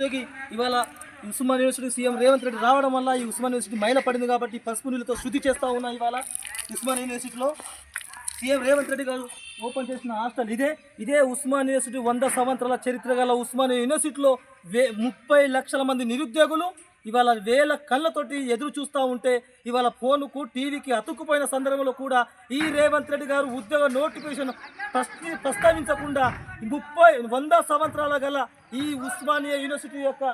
ఉద్యోగి ఇవాళ Osman university CM Revanth Reddy రావడం వల్ల ఈ ఉస్మాన్ యూనివర్సిటీ మైల పడింది కాబట్టి పసుపు నీళ్ళతో శుద్ధి చేస్తూ ఉన్నా ఇవాళ ఉస్మాన్ యూనివర్సిటీలో. సీఎం రేవంత్ రెడ్డి గారు ఓపెన్ చేసిన హాస్టల్ ఇదే. ఇదే ఉస్మాన్ యూనివర్సిటీ వంద సంవత్సరాల చరిత్ర గల ఉస్మాన్ యూనివర్సిటీలో వే ముప్పై లక్షల మంది నిరుద్యోగులు ఇవాళ వేల కళ్ళతోటి ఎదురు చూస్తూ ఉంటే ఇవాళ ఫోన్కు టీవీకి అతుక్కుపోయిన సందర్భంలో కూడా ఈ రేవంత్ రెడ్డి గారు ఉద్యోగ నోటిఫికేషన్ ప్రశ్ని ప్రస్తావించకుండా ముప్పై వంద సంవత్సరాల గల ఈ ఉస్మానియా యూనివర్సిటీ యొక్క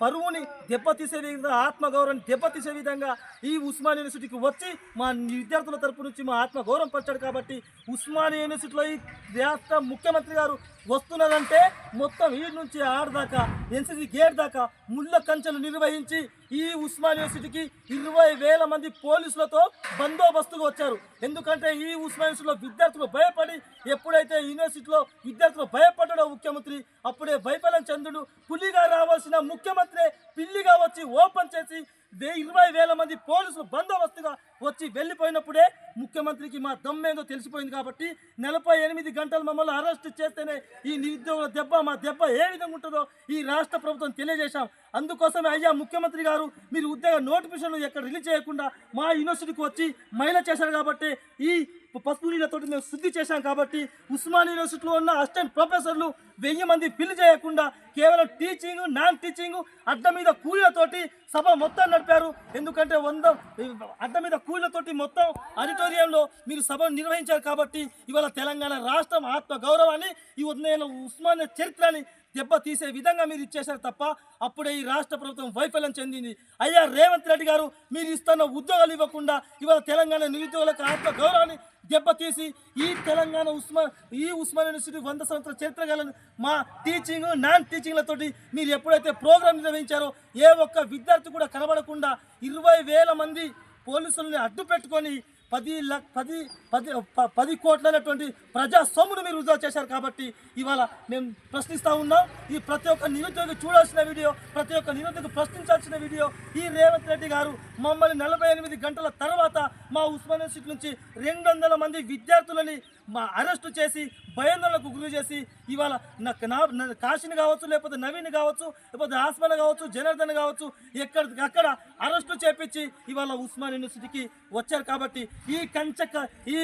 పరువుని దెబ్బతీసే విధంగా ఆత్మగౌరవాన్ని దెబ్బతీసే విధంగా ఈ ఉస్మాన్ యూనివర్సిటీకి వచ్చి మా విద్యార్థుల తరపు నుంచి మా ఆత్మగౌరవం పరిచాడు కాబట్టి ఉస్మానియా యూనివర్సిటీలో ఈ రాష్ట్ర ముఖ్యమంత్రి గారు వస్తున్నదంటే మొత్తం ఈ నుంచి ఆడదాకా ఎన్సీసీ గేట్ దాకా ముళ్ళ కంచెలు నిర్వహించి ఈ ఉస్మాన్ యూనివర్సిటీకి ఇరవై వేల మంది పోలీసులతో బందోబస్తుగా వచ్చారు. ఎందుకంటే ఈ ఉస్మాన్ యూనివర్సిటీలో విద్యార్థులు భయపడి ఎప్పుడైతే యూనివర్సిటీలో విద్యార్థులు భయపడ్డాడో ముఖ్యమంత్రి అప్పుడే వైఫల్యం చంద్రుడు పులిగా రావాల్సిన ముఖ్యమంత్రి పిల్లిగా వచ్చి ఓపెన్ చేసి ఇరవై వేల మంది పోలీసులు బందోబస్తుగా వచ్చి వెళ్ళిపోయినప్పుడే ముఖ్యమంత్రికి మా దమ్మేందో తెలిసిపోయింది కాబట్టి నలభై ఎనిమిది గంటలు మమ్మల్ని అరెస్ట్ చేస్తేనే ఈ నిరుద్యోగుల దెబ్బ మా దెబ్బ ఏ విధంగా ఉంటుందో ఈ రాష్ట్ర ప్రభుత్వం తెలియజేశాం. అందుకోసమే అయ్యా ముఖ్యమంత్రి గారు మీరు ఉద్యోగ నోటిఫికేషన్లు ఎక్కడ రిలీజ్ చేయకుండా మా యూనివర్సిటీకి వచ్చి మహిళ చేశారు కాబట్టి ఈ పసుపు నీళ్ళతో మేము శుద్ధి చేశాం కాబట్టి ఉస్మాన్ యూనివర్సిటీలో ఉన్న అసిస్టెంట్ ప్రొఫెసర్లు వెయ్యి మంది ఫిల్ చేయకుండా కేవలం టీచింగ్ నాన్ టీచింగ్ అడ్డ మీద కూలీలతోటి సభ మొత్తం నడిపారు. ఎందుకంటే వంద అడ్డ మీద కూలీలతోటి మొత్తం ఆడిటోరియంలో మీరు సభ నిర్వహించారు కాబట్టి ఇవాళ తెలంగాణ రాష్ట్రం ఆత్మ గౌరవాన్ని ఈ ఉదయం ఉస్మానియా చరిత్రని దెబ్బ తీసే విధంగా మీరు ఇచ్చేశారు తప్ప అప్పుడే ఈ రాష్ట్ర ప్రభుత్వం వైఫల్యం చెందింది. అయ్యా రేవంత్ రెడ్డి గారు మీరు ఇస్తున్న ఉద్యోగాలు ఇవ్వకుండా ఇవాళ తెలంగాణ నిరుద్యోగులకు ఆత్మ గౌరవాన్ని దెబ్బతీసి ఈ తెలంగాణ ఉస్మా ఈ ఉస్మాన్ యూనివర్సిటీ వంద సంవత్సరాల చరిత్ర గల మా టీచింగ్ నాన్ టీచింగ్లతోటి మీరు ఎప్పుడైతే ప్రోగ్రామ్ నిర్వహించారో ఏ ఒక్క విద్యార్థి కూడా కనబడకుండా ఇరవై వేల మంది పోలీసుల్ని అడ్డు పెట్టుకొని పది లక్ష పది పది పది కోట్లైనటువంటి ప్రజా సొమ్మును మీరు వృధా చేశారు కాబట్టి ఇవాళ మేము ప్రశ్నిస్తూ ఉన్నాం. ఈ ప్రతి ఒక్క నిరుద్యోగి చూడాల్సిన వీడియో ప్రతి ఒక్క నిరుద్యోగి ప్రశ్నించాల్సిన వీడియో ఈ రేవంత్ రెడ్డి గారు మమ్మల్ని నలభై ఎనిమిది గంటల తర్వాత మా ఉస్మాన్ యూనివర్సిటీ నుంచి రెండు వందల మంది విద్యార్థులని మా అరెస్టు చేసి భయాందోళనకు గురి చేసి ఇవాళ నాకు నా కాశీని కావచ్చు లేకపోతే నవీన్ కావచ్చు లేకపోతే ఆస్మాన్ కావచ్చు జనార్దన్ కావచ్చు ఎక్కడ అక్కడ అరెస్టు చేపించి ఇవాళ ఉస్మాన్ యూనివర్సిటీకి వచ్చారు కాబట్టి ఈ కంచక ఈ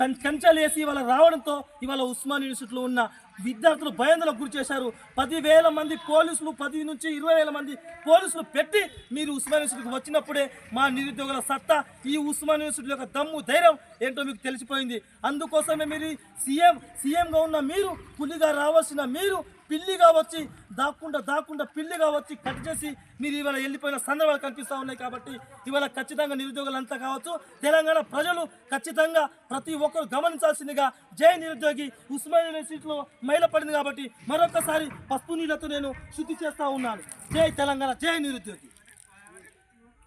కం- కంచెలు వేసి ఇవాళ రావడంతో ఇవాళ ఉస్మాన్ యూనివర్సిటీలో ఉన్న విద్యార్థులు భయాందోళనకు గురి చేశారు. పదివేల మంది పోలీసులు పది నుంచి ఇరవై వేల మంది పోలీసులు పెట్టి మీరు ఉస్మాన్ యూనివర్సిటీకి వచ్చినప్పుడే మా నిరుద్యోగుల సత్తా ఈ ఉస్మాన్ యూనివర్సిటీ యొక్క దమ్ము ధైర్యం ఏంటో మీకు తెలిసిపోయింది. అందుకోసమే మీరు సీఎం సీఎంగా ఉన్న మీరు పులిగా రావాల్సిన మీరు పిల్లిగా వచ్చి దాక్కుండా దాక్కుండా పిల్లిగా వచ్చి కట్ చేసి మీరు ఇవాళ వెళ్ళిపోయిన సందర్భాలు కనిపిస్తూ ఉన్నాయి కాబట్టి ఇవాళ ఖచ్చితంగా నిరుద్యోగులంతా కావచ్చు తెలంగాణ ప్రజలు ఖచ్చితంగా ప్రతి ఒక్కరు గమనించాల్సిందిగా జై నిరుద్యోగి ఉస్మాన్ యూనివర్సిటీలో మైల పడింది కాబట్టి మరొకసారి పసుపు నీళ్ళతో నేను శుద్ధి చేస్తూ ఉన్నాను. జై తెలంగాణ జై నిరుద్యోగి.